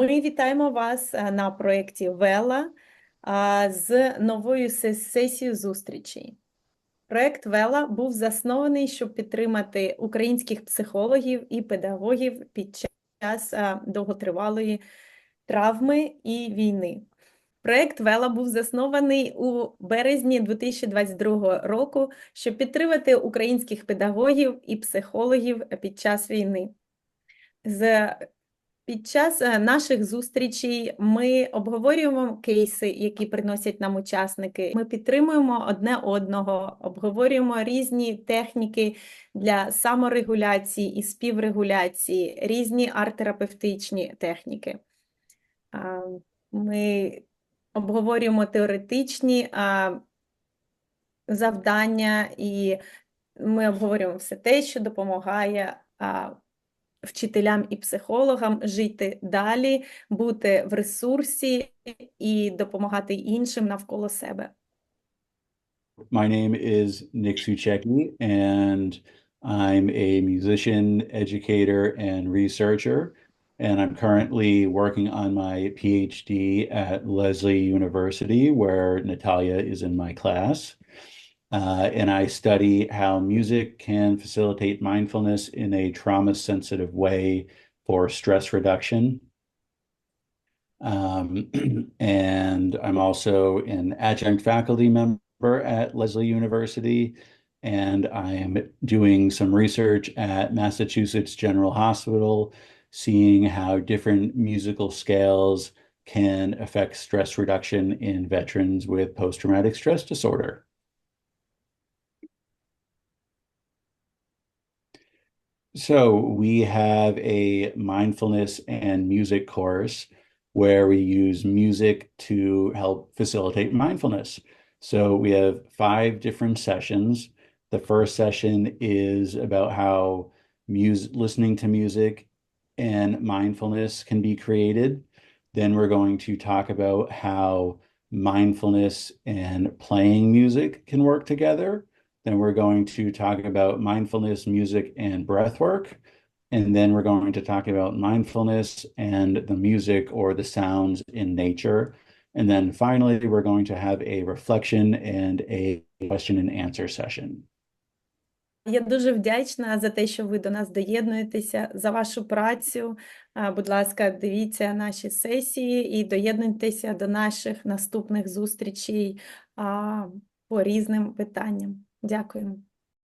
Ми вітаємо вас е, на проєкті Вела з новою сесією зустрічей. Проєкт Вела був заснований, щоб підтримати українських психологів і педагогів під час довготривалої травми і війни. Проєкт Вела був заснований у березні 2022 року, щоб підтримати українських педагогів і психологів під час війни. З під час е, наших зустрічей ми обговорюємо кейси, які приносять нам учасники. Ми підтримуємо одне одного, обговорюємо різні техніки для саморегуляції і співрегуляції, різні арт-терапевтичні техніки. Ми обговорюємо теоретичні завдання, і ми обговорюємо все те, що допомагає вчителям і психологам жити далі, бути в ресурсі і допомагати іншим навколо себе. My name is Nick Suchecki, and I'm a musician, educator, and researcher. And I'm currently working on my PhD at Lesley University, where Natalia is in my class. Uh, and I study how music can facilitate mindfulness in a trauma sensitive way for stress reduction. Um, and I'm also an adjunct faculty member at Lesley University. And I am doing some research at Massachusetts General Hospital, seeing how different musical scales can affect stress reduction in veterans with post traumatic stress disorder. So we have a mindfulness and music course where we use music to help facilitate mindfulness. So we have five different sessions. The first session is about how music, listening to music and mindfulness can be created. Then we're going to talk about how mindfulness and playing music can work together. Then we're going to talk about mindfulness, music, and breath work. And then we're going to talk about mindfulness and the music or the sounds in nature. And then finally, we're going to have a reflection and a question and answer session. Я дуже вдячна за те, що ви до нас доєднуєтеся, за вашу працю. Будь ласка, дивіться наші сесії і доєднуйтеся до наших наступних зустрічей по різним питанням. Дякуємо.